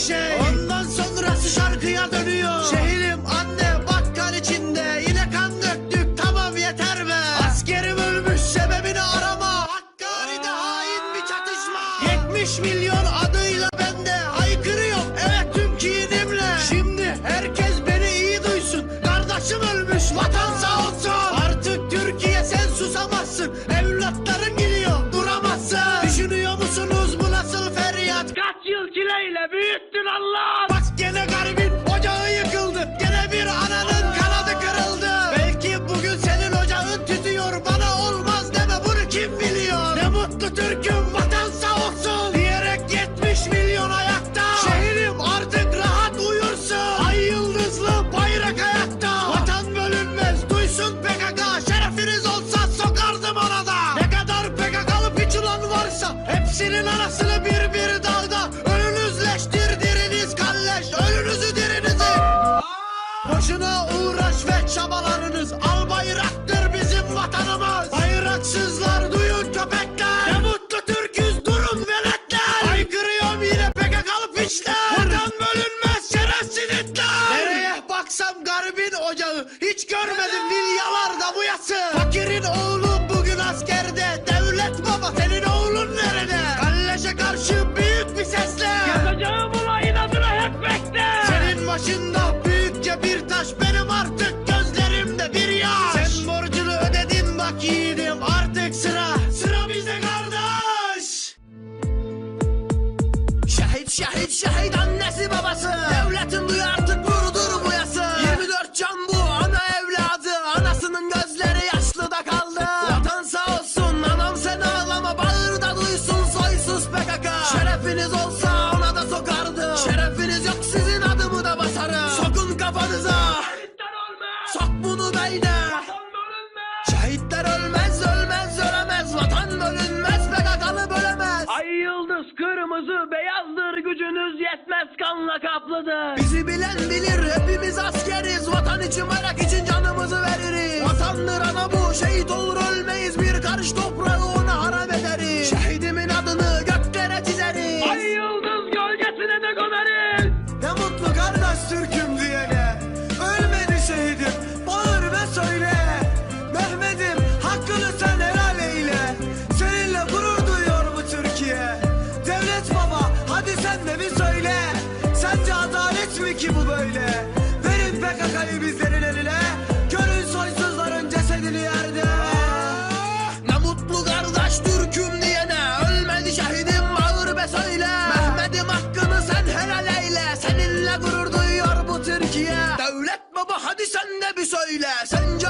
şey. Ondan sonrası şarkıya dönüyor. Şehrim anne bakkal içinde. Yine kan döktük tamam yeter be. Askerim ölmüş sebebini arama. Hakkari'de hain bir çatışma. 70 milyon adıyla bende Haykırıyorum. Evet tüm kinimle Şimdi herkes beni iyi duysun. Kardeşim ölmüş vatan Listen, Allah Boşuna uğraş ve çabalarınız. Al bayraktır bizim vatanımız. Bayraksızlar duyun köpekler. Ne mutlu Türk'üz durun veletler. Haykırıyorum yine PKK'lı piçler Vatan bölünmez şerefsiz itler Nereye baksam garibin ocağı. Hiç görmedim vilyalarda bu yası Fakirin oğlu Şehit annesi babası? Devletin duyu artık vurdur bu yası 24 can bu ana evladı. Anasının gözleri yaşlı da kaldı. Vatan sağ olsun anam sen ağlama Bağır da duysun soysuz PKK Şerefiniz olsa kırmızı beyazdır gücünüz yetmez kanla kaplıdır. Bizi bilen bilir hepimiz askeriz. Vatan için bayrak için canımızı veririz. Vatandır ana bu şehit olur ölmeyiz sen de bir söyle. Sence adalet mi ki bu böyle? Verin PKK'yı bizlerin eline. Görün soysuzların cesedini yerde. Ne mutlu kardeş Türk'üm diyene. Ölmedi şehidim bağır be söyle. Mehmet'im hakkını sen helal eyle. Seninle gurur duyuyor bu Türkiye. Devlet baba hadi sen de bir söyle. Sence